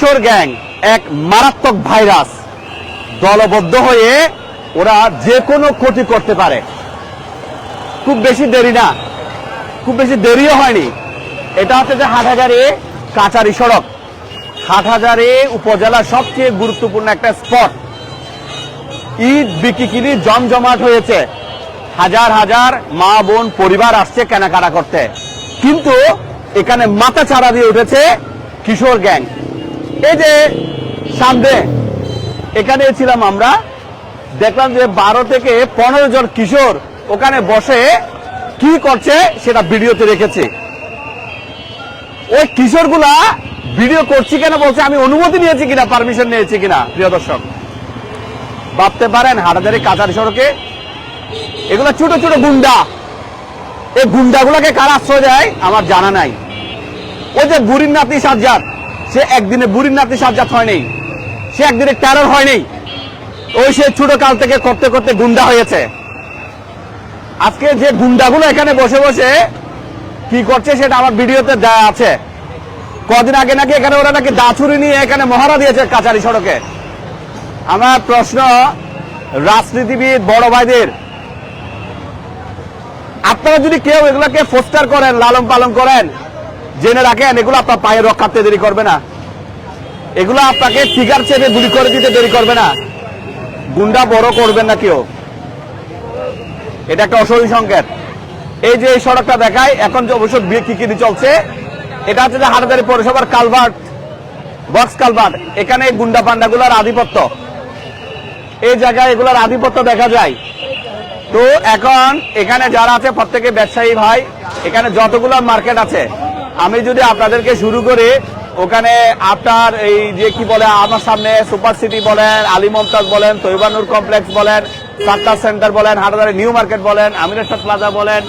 কিশোর gang, এক মারাত্মক virus. দলবদ্ধ হয়ে ওরা যে কোনো ক্ষতি করতে পারে। খুব বেশি দেরি না। খুব বেশি দেরিও হয়নি। এটা হচ্ছে যে হাটহাজারি কাচারি সড়ক। হাটহাজারি উপজেলার সবচেয়ে গুরুত্বপূর্ণ একটা স্পট। ঈদ বিকিকিনি জমজমাট হয়েছে। হাজার হাজার মা বোন পরিবার আসছে কেনাকাটা করতে। কিন্তু এখানে মাথা ছাড়া দিয়ে উঠেছে কিশোর গ্যাং। এই যে সামনে এখানে ছিলাম আমরা। দেখলাম যে বারো থেকে পনেরো জন কিশোর ওখানে বসে কি করছে সেটা ভিডিওতে রেখেছে। ওই কিশোরগুলা ভিডিও করছি কেন বলছে, আমি অনুমতি নিয়েছি কিনা পারমিশন নিয়েছি কিনা, প্রিয় দর্শক। ভাবতে পারেন, হাটাদারি কাঁচার সড়কে এগুলো ছোট ছোট গুন্ডা। এই গুন্ডাগুলোকে কার আশ্রয় দেয় আমার জানা নাই। ওই যে বুড়ির নাতি সাজ্জাদ সে একদিনে বুড়ির নাতি সাজ্জাদ হয় নাই। সে একদিনে টেরর হয় নাই। ওই সে ছোট কাল থেকে করতে করতে গুন্ডা হয়েছে। আজকে যে গুন্ডাগুলো এখানে বসে বসে কি করছে সেটা আমার ভিডিওতে দেওয়া আছে। কদিন আগে নাকি এখানে ওরা নাকি দাছুরি নিয়ে এখানে মহারা দিয়েছে কাচারি সড়কে। আমার প্রশ্ন, রাজনীতিবিদ বড় ভাইদের, আপনারা যদি কেউ এগুলোকে ফোস্টার করেন, লালন পালন করেন জেনে রাখেন, এগুলো আপনার পায়ে রক্ষাতে দেরি করবে না। এগুলো আপনাকে ফিগার চেপে গুলি করে দিতে দেরি করবে না। গুন্ডা বড় করবেন না কেউ। এটা একটা অসহী সংকেত। এই যে এই সড়কটা দেখায়, এখন যে অবশ্য বিয়ে কি কি চলছে, এটা হচ্ছে যে হাটাদারি পৌরসভার কালভার্ট, বক্স কালভার্ট। এখানে গুন্ডা পান্ডাগুলোর আধিপত্য। এই জায়গায় এগুলোর আধিপত্য দেখা যায়। তো এখন এখানে যারা আছে, প্রত্যেকে ব্যবসায়ী ভাই, এখানে যতগুলো মার্কেট আছে আমি যদি আপনাদেরকে শুরু করে ওখানে আপনার এই যে কি বলে আমার সামনে সুপার সিটি বলেন আলী মমতাজ বলেন তৈবানুর কমপ্লেক্স বলেন সাত্তার সেন্টার বলেন হাটাদারি নিউ মার্কেট বলেন আমিরেশ্বর প্লাজা বলেন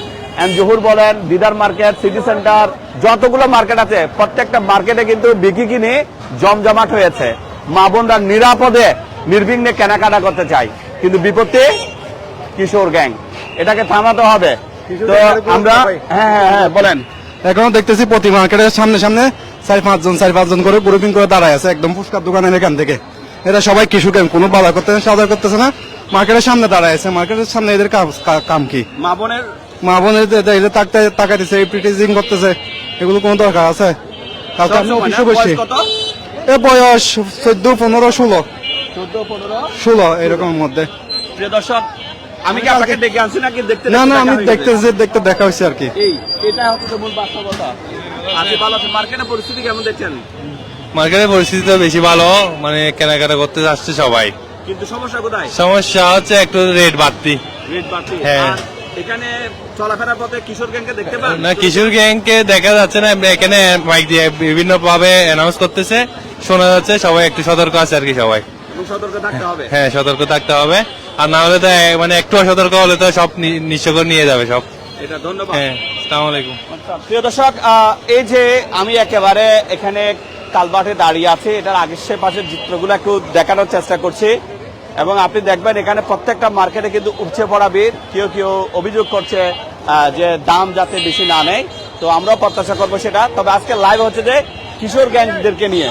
এম জহুর বলেন দিদার মার্কেট সিটি সেন্টার যতগুলো মার্কেট আছে প্রত্যেকটা মার্কেটে কিন্তু বিক্রি কিনে জমজমাট হয়েছে। মা বোনরা নিরাপদে নির্বিঘ্নে কেনাকাটা করতে চাই কিন্তু বিপত্তি কিশোর গ্যাং। এটাকে থামাতে হবে। তো আমরা হ্যাঁ হ্যাঁ হ্যাঁ বলেন। এখনও দেখতেছি প্রতি মার্কেটের সামনে সামনে চার পাঁচজন চার পাঁচজন করে গ্রুপিং করে দাঁড়ায় আছে একদম ফুচকার দোকানের এখান থেকে। এরা সবাই কিশু কেন কোনো বাধা করতেছে সাদা করতেছে না। মার্কেটের সামনে দাঁড়ায় আছে মার্কেটের সামনে এদের কাজ- কাম কি? মা বোনের? মা বোনের এদের তাকাতে তাকাইতেছে প্রিটিজিং করতেছে এগুলো কোনো দরকার আছে? কালকে আমি অফিসে বসছি এ বয়স চোদ্দ পনেরো ষোলো। 14, 15? ষোলো এরকম মধ্যে। প্রিয় দর্শক আমি কি আপনাকে ডেকে আনছি নাকি দেখতে না না আমি দেখতে? দেখতে দেখা হয়েছে আর কি। এই এটা হচ্ছে মূল বাস্তবতা আপনি ভালো আছেন? পরিস্থিতি কেমন দেখছেন? মার্কেটের পরিস্থিতি তো বেশি ভালো মানে কেনাকাটা করতে যাচ্ছে সবাই। কিন্তু সমস্যা কোথায়? সমস্যা হচ্ছে একটু রেট বাড়তি। রেট বাড়তি। হ্যাঁ। এখানে চলাফেরার পথে কিশোর গ্যাংকে দেখতে পান? না কিশোর গ্যাংকে দেখা যাচ্ছে না। এখানে মাইক দিয়ে বিভিন্ন ভাবে অ্যানাউন্স করতেছে। শোনা যাচ্ছে সবাই একটু সতর্ক আছে আর কি সবাই। সতর্ক থাকতে হবে। হ্যাঁ সতর্ক থাকতে হবে। আর না হলে তো মানে একটু অসতর্ক হলে তো সব নিঃস্ব করে নিয়ে যাবে সব। এটা ধন্যবাদ। হ্যাঁ আলাইকুম। প্রিয় দর্শক এই যে আমি একেবারে এখানে কালবাটে দাঁড়িয়ে আছি এটার আগের পাশের চিত্রগুলো একটু দেখানোর চেষ্টা করছি। এবং আপনি দেখবেন এখানে প্রত্যেকটা মার্কেটে কিন্তু উপচে পড়া ভিড় কেউ কেউ অভিযোগ করছে যে দাম যাতে বেশি না নেয়। তো আমরাও প্রত্যাশা করব সেটা। তবে আজকে লাইভ হচ্ছে যে কিশোর গ্যাংদেরকে নিয়ে।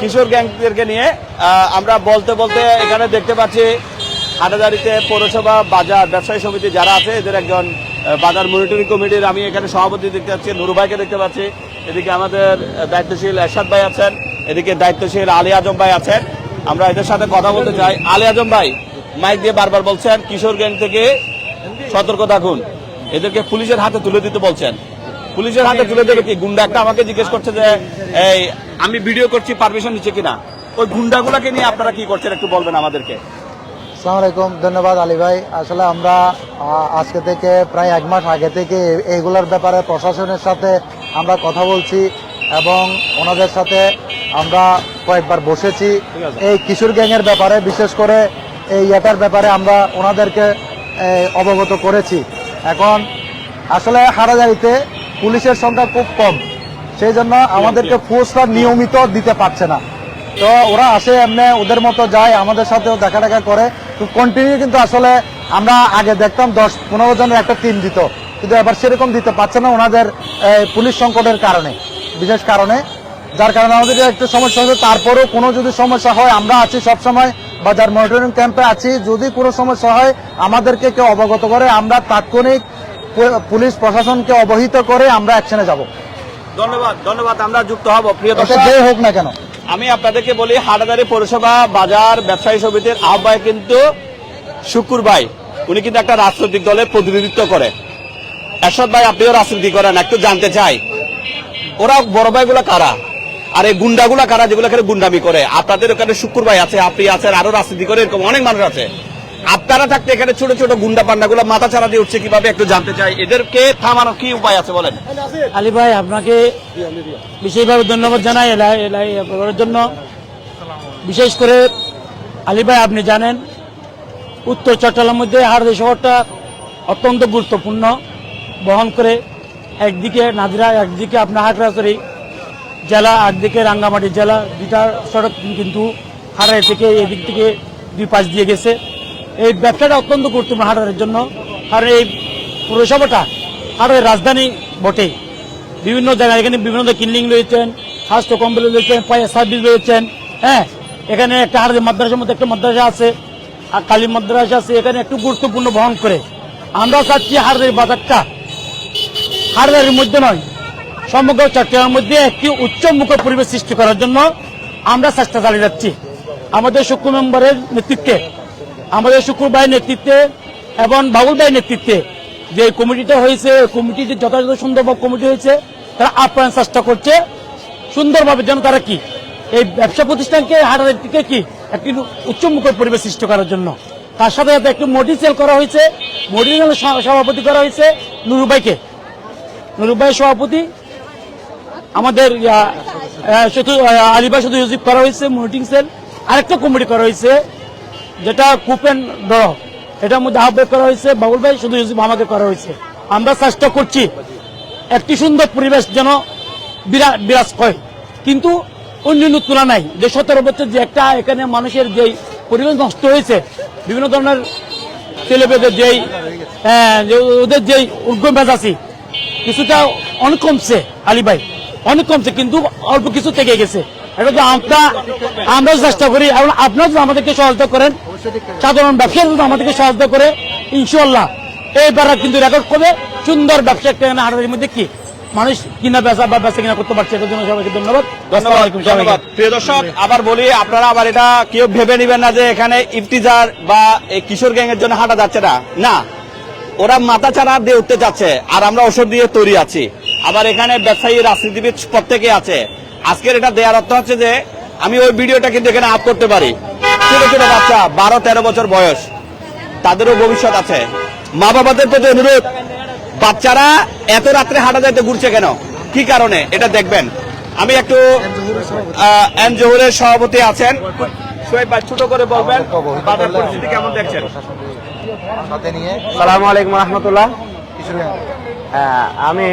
কিশোর গ্যাংদেরকে নিয়ে আমরা বলতে বলতে এখানে দেখতে পাচ্ছি হাটাদারিতে পৌরসভা, বাজার, ব্যবসায়ী সমিতি যারা আছে, এদের একজন বাজার মনিটরিং কমিটির আমি এখানে সভাপতি দেখতে পাচ্ছি, নুরু ভাইকে দেখতে পাচ্ছি। এদিকে আমাদের দায়িত্বশীল এরশাদ ভাই আছেন, এদিকে দায়িত্বশীল আলী আজম ভাই আছেন। আমরা এদের সাথে কথা বলতে চাই। আলী আজম ভাই, মাইক দিয়ে বারবার বলছেন, কিশোর গ্যাং থেকে সতর্ক থাকুন। এদেরকে পুলিশের হাতে তুলে দিতে বলছেন। পুলিশের হাতে তুলে দেবে কি? গুন্ডা একটা আমাকে জিজ্ঞেস করছে যে, এই, আমি ভিডিও করছি, পারমিশন নিচ্ছে কিনা? ওই গুন্ডাগুলাকে নিয়ে আপনারা কি করছেন একটু বলবেন আমাদেরকে? আসসালামু আলাইকুম ধন্যবাদ আলী ভাই। আসলে আমরা আজকে থেকে প্রায় এক মাস আগে থেকে এইগুলোর ব্যাপারে প্রশাসনের সাথে আমরা কথা বলছি এবং ওনাদের সাথে আমরা কয়েকবার বসেছি। এই কিশোর গ্যাংয়ের ব্যাপারে বিশেষ করে এই এটার ব্যাপারে আমরা ওনাদেরকে অবগত করেছি। এখন আসলে হারাজারিতে পুলিশের সংখ্যা খুব কম। সেই জন্য আমাদেরকে ফোর্সটা নিয়মিত দিতে পারছে না। তো ওরা আসে এমনি ওদের মতো যায় আমাদের সাথেও দেখা দেখা করে। কন্টিনিউ কিন্তু আসলে আমরা আগে দেখতাম দশ পনেরো জনের একটা টিম দিত। কিন্তু এবার সেরকম দিতে পারছে না ওনাদের পুলিশ সংকটের কারণে। বিশেষ কারণে। যার কারণে আমাদের একটু সমস্যা হচ্ছে। তারপরেও কোনো যদি সমস্যা হয় আমরা আছি সবসময় বা যার মনিটরিং ক্যাম্পে আছি। যদি কোনো সমস্যা হয় আমাদেরকে কেউ অবগত করে আমরা তাৎক্ষণিক পুলিশ প্রশাসনকে অবহিত করে আমরা অ্যাকশনে যাব। ধন্যবাদ ধন্যবাদ আমরা যুক্ত হব। প্রিয় দর্শক। হোক না কেন। আমি আপনাদেরকে বলি, হাটাদারি পৌরসভা, বাজার, ব্যবসায়ী সমিতির আহ্বায়ক কিন্তু শুকুর ভাই। উনি কিন্তু একটা রাজনৈতিক দলের প্রতিনিধিত্ব করে। এরশাদ ভাই, আপনিও রাজনীতি করেন, একটু জানতে চাই। ওরা বড় ভাইগুলো কারা? আর এই গুন্ডাগুলা কারা, যেগুলো এখানে গুন্ডামি করে? আপনাদের ওখানে শুকুর ভাই আছে, আপনি আছেন, আরও রাজনীতি করে, এরকম অনেক মানুষ আছে। আপনারা থাকতে এখানে ছোট ছোট গুন্ডা পান্ডাগুলো মাথা ছাড়া দিয়ে উঠছে কীভাবে একটু জানতে চাই। এদেরকে থামানোর কি উপায় আছে বলেন? আলী ভাই, আপনাকে বিশেষভাবে ধন্যবাদ জানাই এলাই এলাই করার জন্য। বিশেষ করে আলী ভাই, আপনি জানেন, উত্তর চট্টগ্রামের মধ্যে হারদে শহরটা অত্যন্ত গুরুত্বপূর্ণ। বহন করে একদিকে নাদিরা একদিকে আপনার হাটরাচরি জেলা, একদিকে রাঙ্গামাটি জেলা। দুইটা সড়ক কিন্তু হাটার থেকে এদিক থেকে দুই পাশ দিয়ে গেছে। এই ব্যবসাটা অত্যন্ত গুরুত্বপূর্ণ হাটারের জন্য। আর এই পৌরসভাটা হাটারের রাজধানী বটে। বিভিন্ন জায়গায় এখানে বিভিন্ন ক্লিনিং রয়েছেন, স্বাস্থ্য কমপ্লেক্স রয়েছেন ফায়ার সার্ভিস রয়েছেন। হ্যাঁ এখানে একটা হাটারের মাদ্রাসার মধ্যে একটা মাদ্রাসা আছে, আর কালী মাদ্রাসা আছে, এখানে একটু গুরুত্বপূর্ণ বহন করে। আমরা চাচ্ছি হাটারের বাজারটা হাটারের মধ্যে নয়, সমগ্র চট্টগ্রামের মধ্যে একটি উচ্চমুখ পরিবেশ সৃষ্টি করার জন্য আমরা চেষ্টা চালিয়ে যাচ্ছি। আমাদের শুক্র মেম্বারের নেতৃত্বে আমাদের শুক্র ভাইয়ের নেতৃত্বে এবং বাবুল ভাইয়ের নেতৃত্বে যে কমিটিটা হয়েছে ওই কমিটিতে যথাযথ সুন্দরভাবে কমিটি হয়েছে, তারা আপ্যায়ন চেষ্টা করছে। সুন্দরভাবে যেন তারা কি? এই ব্যবসা প্রতিষ্ঠানকে হাটারের দিকে কি? একটি উচ্চমুখ পরিবেশ সৃষ্টি করার জন্য। তার সাথে সাথে একটি মোটিসেল করা হয়েছে। মোটিসেল সভাপতি করা হয়েছে নুরুবাইকে নুরুবাই সভাপতি আমাদের শুধু ইউজিপ করা হয়েছে মনিটরিং সেল আরেকটা কমিটি করা হয়েছে। যেটা কুপেন ডর এটার মধ্যে আহ্বায়ক করা হয়েছে বাবুল ভাই শুধু ইউজিপ আমাকে করা হয়েছে। আমরা চেষ্টা করছি একটি সুন্দর পরিবেশ যেন বিরা- বিরাজ হয় কিন্তু অন্যান্য তুলনায় যে সতেরো বছর যে একটা এখানে মানুষের যে পরিবেশ নষ্ট হয়েছে বিভিন্ন ধরনের ছেলেমেয়েদের যেই হ্যাঁ, ওদের যেই উর্গম আছে কিছুটা অনেক কমছে আলী ভাই। অনেক কমছে কিন্তু অল্প কিছু থেকে গেছে। এটা তো আমরা আমরাও চেষ্টা করি এবং আপনারা আমাদেরকে সহযোগিতা করেন সাধারণ ব্যবসায়ী যদি আমাদেরকে সহযোগিতা করে ইনশাল্লাহ এইবার কিন্তু রেকর্ড করে সুন্দর ব্যবসা একটা হাটের মধ্যে কি? মানুষ কিনা বেচা বা বেচা কিনা করতে পারছে এটার জন্য সবাইকে ধন্যবাদ। ধন্যবাদ প্রিয় দর্শক আবার বলি আপনারা আবার এটা কেউ ভেবে নেবেন না যে এখানে ইফতিজার বা এই কিশোর গ্যাং এর জন্য হাঁটা যাচ্ছে না। না ওরা মাথা ছাড়া দিয়ে উঠতে যাচ্ছে আর আমরা ওষুধ দিয়ে তৈরি আছি। আবার এখানে ব্যবসায়ী রাজনীতিবিদ প্রত্যেকে আছে। আজকের এটা দেওয়ার অর্থ হচ্ছে যে আমি ওই ভিডিওটা কিন্তু এখানে আপ করতে পারি। ছোট ছোট বাচ্চা, বারো, তেরো বছর বয়স। তাদেরও ভবিষ্যৎ আছে। মা বাবাদের প্রতি অনুরোধ, বাচ্চারা এত রাত্রে হাঁটা যাইতে ঘুরছে কেন? কি কারণে? এটা দেখবেন। আমি একটু এন জহুরের সভাপতি আছেন। ছোট করে বলবেন কেমন দেখছেন? সালামু আলাইকুম রহমতুল্লাহ। আমি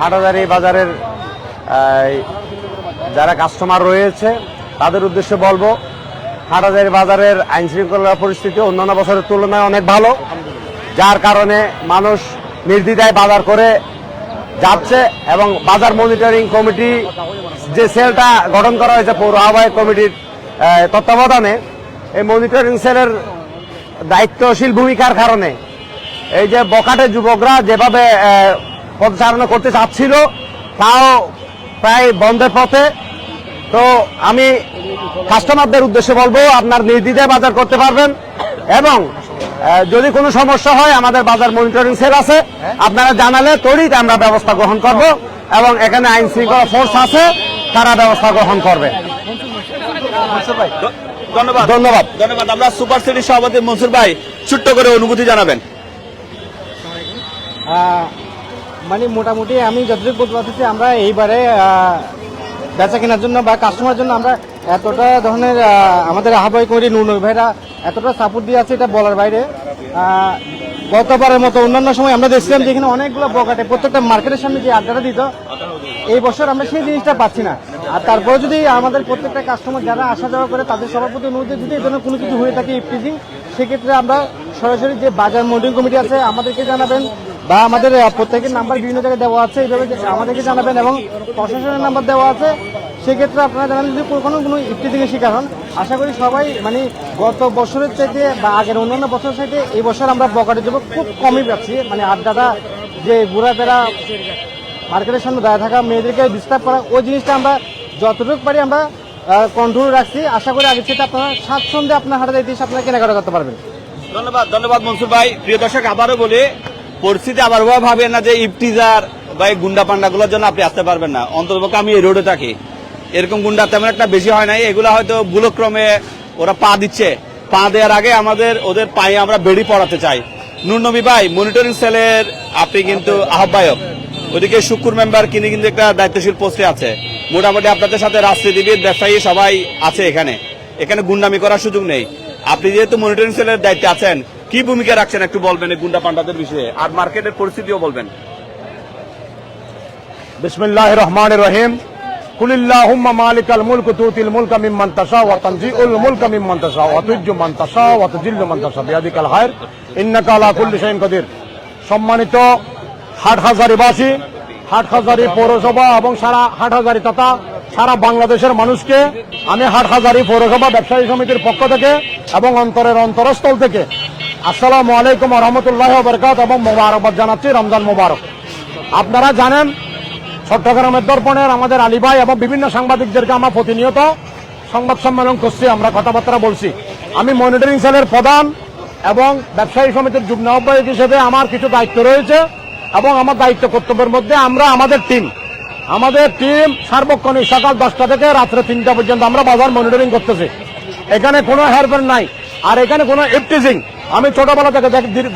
হাটাদারি বাজারের যারা কাস্টমার রয়েছে, তাদের উদ্দেশ্যে বলব হাটাদারি বাজারের আইন শৃঙ্খলা পরিস্থিতি অন্যান্য বছরের তুলনায় অনেক ভালো। যার কারণে মানুষ নির্দ্বিধায় বাজার করে যাচ্ছে এবং বাজার মনিটরিং কমিটি যে সেলটা গঠন করা হয়েছে পৌর আহ্বায়ক কমিটির তত্ত্বাবধানে, এই মনিটরিং সেলের দায়িত্বশীল ভূমিকার কারণে এই যে বকাটে যুবকরা যেভাবে পদচারণা করতে চাচ্ছিল, তাও প্রায় বন্ধের পথে তো আমি কাস্টমারদের উদ্দেশ্যে বলব আপনার নির্দ্বিধায় বাজার করতে পারবেন এবং যদি কোনো সমস্যা হয় আমাদের বাজার মনিটরিং সেল আছে আপনারা জানালে তড়িৎ আমরা ব্যবস্থা গ্রহণ করব এবং এখানে আইন শৃঙ্খলা ফোর্স আছে তারা ব্যবস্থা গ্রহণ করবে। ধন্যবাদ। ধন্যবাদ। ধন্যবাদ। আমরা সুপার সিটির সভাপতি মনসুর ভাই ছোট্ট করে অনুভূতি জানাবেন। মানে মোটামুটি আমি যতটুকু বলতে পারতেছি আমরা এইবারে বেচা কেনার জন্য বা কাস্টমার জন্য আমরা এতটা ধরনের আমাদের আহ্বায়ক কমিটি নুন ভাইরা এতটা সাপোর্ট দিয়ে আছে এটা বলার বাইরে। গতবারের মতো অন্যান্য সময় আমরা দেখছিলাম যে এখানে অনেকগুলো বকাটে প্রত্যেকটা মার্কেটের সামনে যে আড্ডাটা দিত, এই বছর আমরা সেই জিনিসটা পাচ্ছি না। আর তারপরে যদি আমাদের প্রত্যেকটা কাস্টমার যারা আসা যাওয়া করে, তাদের সভাপতি অনুরোধে যদি এই কোনো কিছু হয়ে থাকে ইফটিজিং সেক্ষেত্রে আমরা সরাসরি যে বাজার মনিটরিং কমিটি আছে, আমাদেরকে জানাবেন। বা আমাদের প্রত্যেকের নাম্বার বিভিন্ন জায়গায় দেওয়া আছে, এইভাবে আমাদেরকে জানাবেন এবং প্রশাসনের নাম্বার দেওয়া আছে, সেক্ষেত্রে আপনারা জানেন যদি কোনো কোনো ইফটিজিংয়ের শিকার হন। আশা করি সবাই মানে গত বছরের চাইতে বা আগের অন্যান্য বছরের চাইতে এই বছর আমরা বকাটে যাব খুব কমই পাচ্ছি। মানে আড্ডাটা যে ঘোরাফেরা মার্কেটের সামনে দাঁড়িয়ে থাকা মেয়েদেরকে ডিস্টার্ব করা, ওই জিনিসটা আমরা যতটুকু পারি আমরা কন্ট্রোল রাখছি। আশা করি আগের চেয়ে আপনারা স্বাচ্ছন্দ্যে আপনার হাটে এসে আপনারা কেনাকাটা করতে পারবেন। ধন্যবাদ ধন্যবাদ মনসুর ভাই। প্রিয় দর্শক, আবারও বলি পরিস্থিতি আবার ভাবেন না যে ইফটিজার বা এই গুন্ডা পান্ডাগুলোর জন্য আপনি আসতে পারবেন না। অন্ততপক্ষে আমি এই রোডে থাকি। এরকম গুন্ডা তেমন একটা বেশি হয় নাই। এগুলো হয়তো ভুলক্রমে ওরা পা দিচ্ছে। পা দেওয়ার আগে আমাদের, ওদের পায়ে আমরা বেড়ি পড়াতে চাই। নুরনবী ভাই মনিটরিং সেলের আপনি কিন্তু আহ্বায়ক। ওদিকে শুকুর মেম্বার কিনে কিন্তু একটা দায়িত্বশীল পোস্টে আছে। মোটামুটি আপনাদের সাথে রাজনীতিবিদ, ব্যবসায়ী সবাই আছে এখানে। এখানে গুন্ডামি করার সুযোগ নেই। আপনি যেহেতু মনিটরিং সেলের দায়িত্বে আছেন কি ভূমিকা রাখছেন একটু বলবেন এই গুন্ডা পান্ডাদের বিষয়ে? আর মার্কেটের পরিস্থিতিও বলবেন। বিসমিল্লাহ রহমান রহিম। সম্মানিত সারা বাংলাদেশের মানুষকে আমি হাট হাজারি পৌরসভা ব্যবসায়ী সমিতির পক্ষ থেকে এবং অন্তরের অন্তরস্থল থেকে আসসালামু আলাইকুম রহমতুল্লাহ বরকাত এবং মোবারকবাদ জানাচ্ছি রমজান মোবারক। আপনারা জানেন, চট্টগ্রামের দর্পণের আমাদের আলী ভাই এবং বিভিন্ন সাংবাদিকদেরকে আমরা প্রতিনিয়ত সংবাদ সম্মেলন করছি, আমরা কথাবার্তা বলছি। আমি মনিটরিং সেলের প্রধান এবং ব্যবসায়ী সমিতির যুগ্ম আহ্বায়ক হিসেবে আমার কিছু দায়িত্ব রয়েছে এবং আমার দায়িত্ব কর্তব্যের মধ্যে আমরা আমাদের টিম আমাদের টিম সার্বক্ষণিক সকাল দশটা থেকে রাত্রে তিনটা পর্যন্ত আমরা বাজার মনিটরিং করতেছি। এখানে কোনো হেরফের নাই, আর এখানে কোনো ইফটিজিং আমি ছোটবেলা থেকে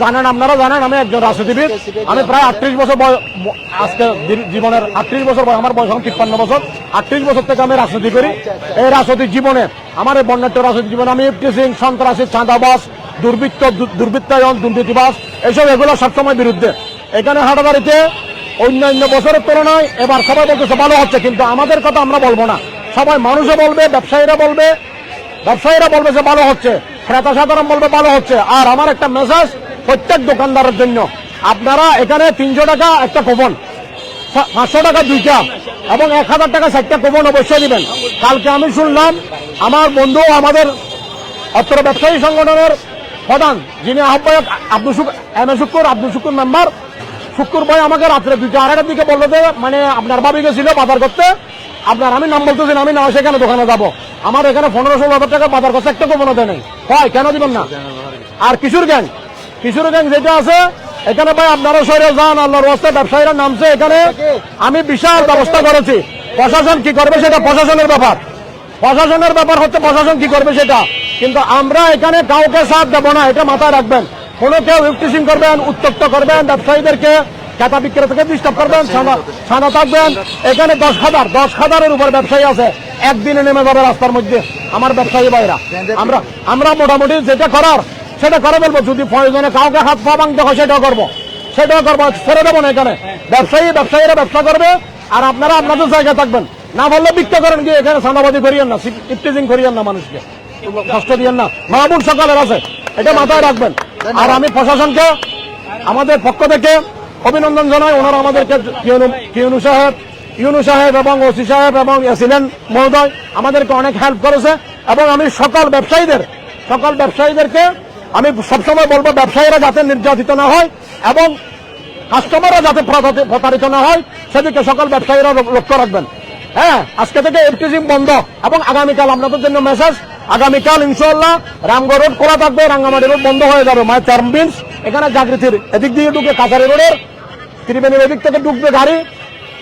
জানেন আপনারা জানেন, আমি একজন রাজনীতিবিদ। আমি প্রায় আটত্রিশ বছর আজকে জীবনের আটত্রিশ বছর আমার বয়স এখন তিপ্পান্ন বছর। আটত্রিশ বছর থেকে আমি রাজনীতি করি। এই রাজনৈতিক জীবনে, আমার এই বন্যাট্য রাজনৈতিক জীবনে আমি ইফটিজিং সন্ত্রাসী চাঁদাবাস দুর্বৃত্ত দুর্বৃত্তায়ন দুর্নীতিবাস এসব এগুলো সবসময় বিরুদ্ধে। এখানে হাটাদারিতে অন্যান্য বছরের তুলনায় এবার সবাই বলতেছে, ভালো হচ্ছে। কিন্তু আমাদের কথা আমরা বলব না। সবাই মানুষও বলবে, ব্যবসায়ীরা বলবে ব্যবসায়ীরা বলবে যে, ভালো হচ্ছে। ক্রেতা সাধারণ বলবে, ভালো হচ্ছে। আর আমার একটা মেসেজ প্রত্যেক দোকানদারের জন্য। আপনারা এখানে তিনশো টাকা একটা কুপন পাঁচশো টাকা দুইটা, এবং এক হাজার টাকা চারটা কুপন অবশ্যই দিবেন। কালকে আমি শুনলাম, আমার বন্ধু আমাদের অত্র ব্যবসায়ী সংগঠনের প্রধান, যিনি আহ্বায়ক Abdul Shukur M A Shukur Abdul Shukur member Shukur ভাই আমাকে রাত্রে দুইটা আড়াইটার দিকে বলল যে মানে আপনার ভাবি গেছিল বাজার করতে। আপনার আমি নাম বলতেছি আমি না সেখানে দোকানে যাব? আমার এখানে পনেরো ষোলো হাজার টাকা বাজার করছে, একটা দেয় নাই। হয়, কেন দিবেন না? আর কিশোর গ্যাং কিশোর গ্যাং যেটা আছে, এখানে ভাই আপনারা সরে যান, আল্লাহর রাস্তায় ব্যবসায়ীরা নামছে এখানে। আমি বিশাল ব্যবস্থা করেছি। প্রশাসন কি করবে সেটা প্রশাসনের ব্যাপার। প্রশাসনের ব্যাপার হচ্ছে প্রশাসন কি করবে সেটা। কিন্তু আমরা এখানে কাউকে সাথ দেবো না, এটা মাথায় রাখবেন। কোনো কেউ ইফটিসিং করবেন, উত্তপ্ত করবেন, ব্যবসায়ীদেরকে ক্রেতা বিক্রেতাকে ডিস্টার্ব করবেন, ছানা- থাকবেন। এখানে দশ হাজার, দশ হাজারের উপর ব্যবসায়ী আছে। একদিনে নেমে যাবে রাস্তার মধ্যে। আমার ব্যবসায়ী ভাইরা। আমরা আমরা মোটামুটি যেটা করার, সেটা করে ফেলব। যদি প্রয়োজনে কাউকে হাত পা ভাঙতে হয়, সেটাও করব। সেটাও করব, ছেড়ে দেবো না এখানে। ব্যবসায়ী, ব্যবসায়ীরা ব্যবসা করবে, আর আপনারা আপনাদের জায়গায় থাকবেন। না বললে বিক্রি করেন কি? এখানে সান্দাবাদী করিয়েন না ইফটিজিং করিয়েন না মানুষকে। কষ্ট দিয়েন না। মাহবুব সকালের আছে। এটা মাথায় রাখবেন। আর আমি প্রশাসনকে, আমাদের পক্ষ থেকে অভিনন্দন জানাই। ওনারা আমাদেরকে কিউনু- সাহেব ইউনু সাহেব এবং ওসি সাহেব এবং এসিলেন মহোদয় আমাদেরকে অনেক হেল্প করেছে এবং আমি সকল ব্যবসায়ীদের, সকল ব্যবসায়ীদেরকে আমি সবসময় বলব, ব্যবসায়ীরা যাতে নির্যাতিত না হয় এবং কাস্টমাররা যাতে প্রতারিত না হয়, সেদিকে সকল ব্যবসায়ীরা লক্ষ্য রাখবেন। হ্যাঁ আজকে থেকে এফটিজিম বন্ধ। এবং আগামীকাল আপনাদের জন্য মেসেজ আগামীকাল ইনশাল্লাহ রামগড় রোড খোলা থাকবে, রাঙ্গামাটি রোড বন্ধ হয়ে যাবে। মানে চারমিন্স এখানে জাগৃতির এদিক দিয়ে ঢুকে কাছারি রোডের ত্রিবেণীর এদিক থেকে ঢুকবে গাড়ি,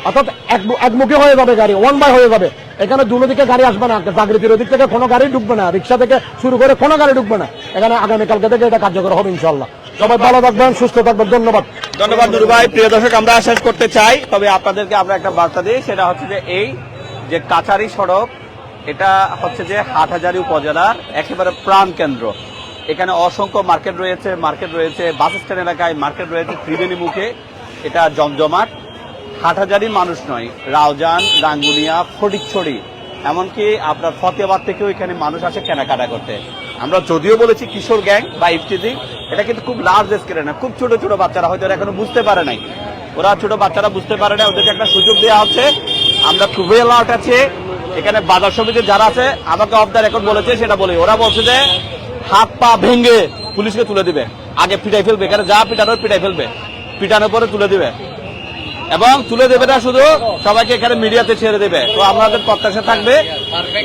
অর্থাৎ এক- একমুখী হয়ে যাবে গাড়ি ওয়ান বাই হয়ে যাবে। এখানে দুনো দিকে গাড়ি আসবে না জাগৃতির ওদিক থেকে কোনো গাড়ি ঢুকবে না, রিক্সা থেকে শুরু করে কোনো গাড়ি ঢুকবে না। এখানে আগামীকালকে থেকে এটা কার্যকর হবে ইনশাল্লাহ সবাই ভালো থাকবেন, সুস্থ থাকবেন, ধন্যবাদ। ধন্যবাদ নুরু ভাই। প্রিয় দর্শক, আমরা শেষ করতে চাই, তবে আপনাদেরকে আমরা একটা বার্তা দিই, সেটা হচ্ছে যে এই যে কাছারি সড়ক, এটা হচ্ছে যে হাটহাজারি উপজেলার একেবারে প্রাণ কেন্দ্র। এখানে অসংখ্য মার্কেট রয়েছে মার্কেট রয়েছে বাস স্ট্যান্ড এলাকায়, মার্কেট রয়েছে ত্রিবেণী মুখে, এটা জমজমাট। হাটহাজারি মানুষ নয়, রাউজান, রাঙ্গুনিয়া, ফটিকছড়ি, এমনকি আপনার ফতেবাদ থেকেও এখানে মানুষ আসে কেনাকাটা করতে। আমরা যদিও বলেছি কিশোর গ্যাং বা ইফতিজিং এটা কিন্তু খুব লার্জ স্কেলে না, খুব ছোট ছোট বাচ্চারা হয়তো এখনও বুঝতে পারে নাই। ওরা ছোট বাচ্চারা বুঝতে পারে না ওদেরকে একটা সুযোগ দেওয়া হচ্ছে। আমরা খুবই অ্যালার্ট আছে। এখানে বাজার সমিতি যারা আছে, আমাকে অফ দ্য রেকর্ড বলেছে, সেটা বলি। ওরা বলছে যে হাত পা ভেঙে পুলিশকে তুলে দিবে। আগে পিটাই ফেলবে, এখানে যা পিটানোর পিটাই ফেলবে। পিটানোর পরে তুলে দিবে। এবং তুলে দেবে না শুধু, সবাইকে এখানে মিডিয়াতে ছেড়ে দেবে। তো আমাদের প্রত্যাশা থাকবে,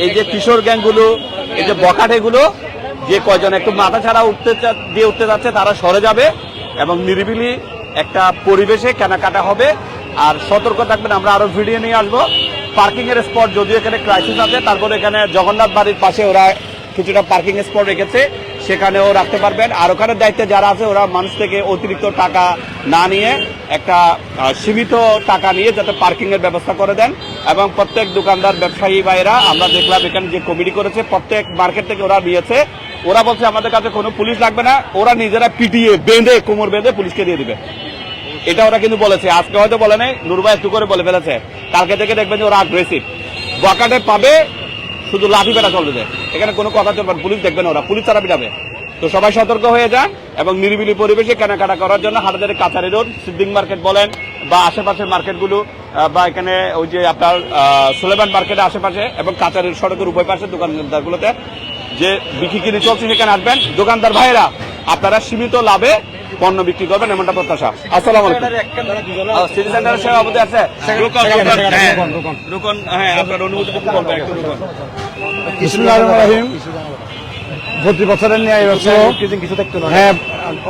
এই যে কিশোর গ্যাংগুলো এই যে বকাটেগুলো যে কয়জন একটু মাথা ছাড়া উঠতে দিয়ে উঠতে যাচ্ছে, তারা সরে যাবে এবং নিরিবিলি একটা পরিবেশে কেনাকাটা হবে। আর সতর্ক থাকবেন, আমরা আরও ভিডিও নিয়ে আসব। পার্কিং এর স্পট, যদিও এখানে ক্রাইসিস আছে, তারপরে এখানে জগন্নাথ বাড়ির পাশে ওরা কিছুটা পার্কিং স্পট রেখেছে, সেখানেও রাখতে পারবেন। আর ওখানে দায়িত্বে যারা আছে, ওরা মানুষ থেকে অতিরিক্ত টাকা না নিয়ে একটা সীমিত টাকা নিয়ে যাতে পার্কিং এর ব্যবস্থা করে দেন। এবং প্রত্যেক দোকানদার, ব্যবসায়ী ভাইরা আমরা দেখলাম এখানে যে কমিটি করেছে, প্রত্যেক মার্কেট থেকে ওরা নিয়েছে। ওরা বলছে, আমাদের কাছে কোনো পুলিশ লাগবে না। ওরা নিজেরা পিটিয়ে বেঁধে, কোমর বেঁধে পুলিশকে দিয়ে দিবে। এটা ওরা কিন্তু বলেছে। আজকে হয়তো বলে নাই নুরবা একটু করে বলে ফেলেছে। কালকে থেকে দেখবেন যে ওরা আগ্রেসিভ বকাটে পাবে, শুধু লাঠি পেটা চলবে যে। এখানে কোনো কথা চলবে পুলিশ দেখবে না ওরা। পুলিশ তারা পিটাবে। তো সবাই সতর্ক হয়ে যান এবং নিরিবিলি পরিবেশে কেনাকাটা করার জন্য হাটাদের কাছারি রোড, সিদ্দিক মার্কেট বলেন, বা আশেপাশের মার্কেটগুলো বা এখানে ওই যে আপনার সুলেমান মার্কেটের আশেপাশে এবং কাছারির সড়কের উভয় পাশে দোকানদারগুলোতে যে বিক্রি কিনে চলছে সেখানে আসবেন। দোকানদার ভাইরা আপনারা সীমিত লাভে পণ্য বিক্রি করবেন এমনটা প্রত্যাশা। আসসালামু সিটি সেন্টারের সভাপতি আছে? রুকন রুকন হ্যাঁ। হ্যাঁ আপনার অনুমতি রহিম। প্রতি বছরের নিয়ে এই বছর হ্যাঁ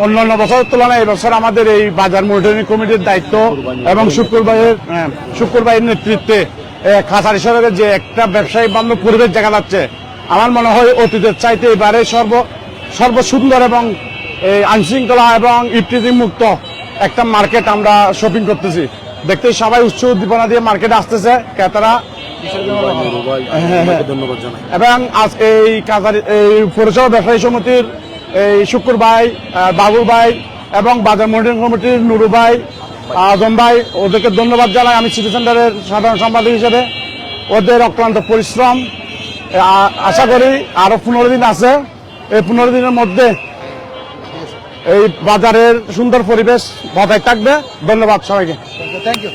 অন্য অন্য বছরের তুলনায় এই বছর আমাদের এই বাজার মনিটরিং কমিটির দায়িত্ব এবং শুক্রবারের হ্যাঁ, শুক্রবারের নেতৃত্বে খাসারি সড়কের যে একটা ব্যবসায়ী বান্ধব পরিবেশ দেখা যাচ্ছে। আমার মনে হয় অতীতের চাইতে এবারে সর্ব সর্বসুন্দর এবং এই আইনশৃঙ্খলা এবং ইফটিজিং মুক্ত একটা মার্কেট আমরা শপিং করতেছি। দেখতে সবাই উৎস উদ্দীপনা দিয়ে মার্কেটে আসতেছে, ক্রেতারা। এবং আজ এই কাজারি, এই পৌরসভা ব্যবসায়ী সমিতির, এই শুক্র ভাই বাবু ভাই এবং বাজার মনিটরিং কমিটির নুরু ভাই আজম ভাই, ওদেরকে ধন্যবাদ জানাই। আমি সিটি সেন্টারের সাধারণ সম্পাদক হিসেবে। ওদের অক্লান্ত পরিশ্রম আশা করি আরও পনেরো দিন আছে এই পনেরো দিনের মধ্যে এই বাজারের সুন্দর পরিবেশ বজায় থাকবে ধন্যবাদ সবাইকে থ্যাংক ইউ